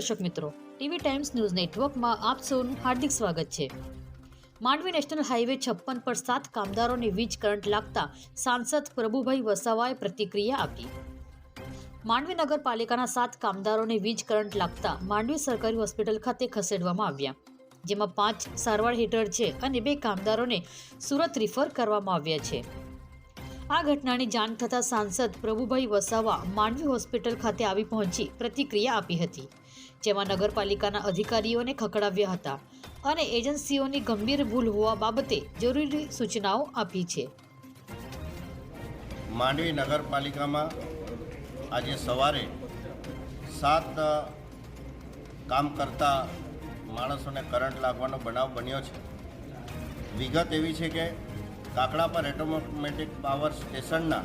દર્શક મિત્રો, TV times news નેટવર્કમાં આપ સૌનું હાર્દિક સ્વાગત છે. માંડવી નેશનલ હાઈવે છપ્પન પર સાત કામદારોને વીજ કરંટ લાગતા સાંસદ પ્રભુભાઈ વસાવાએ પ્રતિક્રિયા આપી. માંડવી નગરપાલિકાના સાત કામદારોને વીજ કરંટ લાગતા માંડવી સરકારી હોસ્પિટલ ખાતે ખસેડવામાં આવ્યા. જેમાં પાંચ સારવાર હેઠળ છે અને બે કામદારોને સુરત રિફર કરવામાં આવ્યા છે. આ ઘટનાની જાણ થતાં સાંસદ પ્રભુભાઈ વસાવા માંડવી હોસ્પિટલ ખાતે આવી પહોંચી પ્રતિક્રિયા આપી હતી, જેમાં નગરપાલિકાના અધિકારીઓને ખકડાવ્યા હતા અને એજન્સીઓની ગંભીર ભૂલ હોવા બાબતે જરૂરી સૂચનાઓ આપી છે. માંડવી નગરપાલિકામાં આજે સવારે સાત કામ કરતા માણસોને કરંટ લાગવાનો બનાવ બન્યો છે. વિગત એવી છે કે કાકડા પર એટોમેટિક પાવર સ્ટેશનના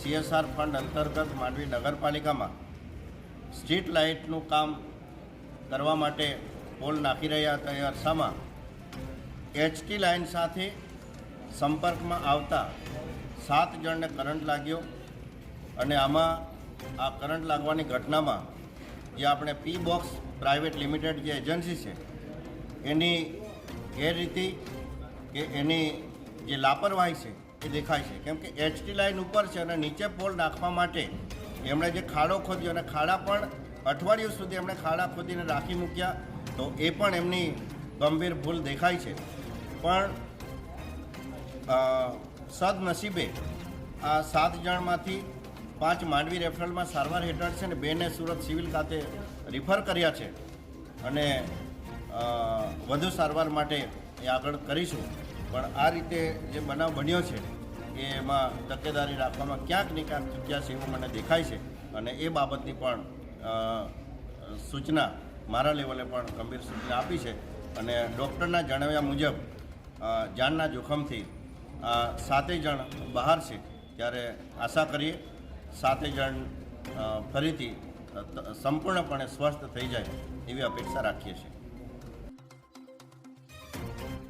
સીએસઆર ફંડ અંતર્ગત માંડવી નગરપાલિકામાં સ્ટ્રીટ લાઇટનું કામ કરવા માટે પોલ નાખી રહ્યા હતા. એ અરસામાં એચટી લાઇન સાથે સંપર્કમાં આવતા સાત જણને કરંટ લાગ્યો અને આમાં આ કરંટ લાગવાની ઘટનામાં જે આપણે પી બોક્સ પ્રાઇવેટ લિમિટેડ જે એજન્સી છે, એની ગેરરીતિ કે એની જે લાપરવાહી છે, એ દેખાય છે. કેમ કે એચટી લાઇન ઉપર છે અને નીચે પોલ નાખવા માટે એમણે જે ખાડો ખોદ્યો અને ખાડા પણ અઠવાડિયું સુધી એમણે ખાડા ખોદીને રાખી મૂક્યા, તો એ પણ એમની ગંભીર ભૂલ દેખાય છે. પણ સદનસીબે આ સાત જણમાંથી પાંચ માંડવી રેફરલમાં સારવાર હેઠળ છે ને બેને સુરત સિવિલ ખાતે રિફર કર્યા છે. અને વધુ સારવાર માટે એ આગળ કરીશું. પણ આ રીતે જે બનાવ બન્યો છે, એ એમાં તકેદારી રાખવામાં ક્યાંક ને ક્યાંક ચૂક્યા છે એવું મને દેખાય છે. અને એ બાબતની પણ સૂચના મારા લેવલે પણ ગંભીર સૂચના આપી છે. અને ડૉક્ટરના જણાવ્યા મુજબ જાનના જોખમથી સાતેય જણ બહાર છે. ત્યારે આશા કરીએ સાતેય જણ ફરીથી સંપૂર્ણપણે સ્વસ્થ થઈ જાય એવી અપેક્ષા રાખીએ છીએ.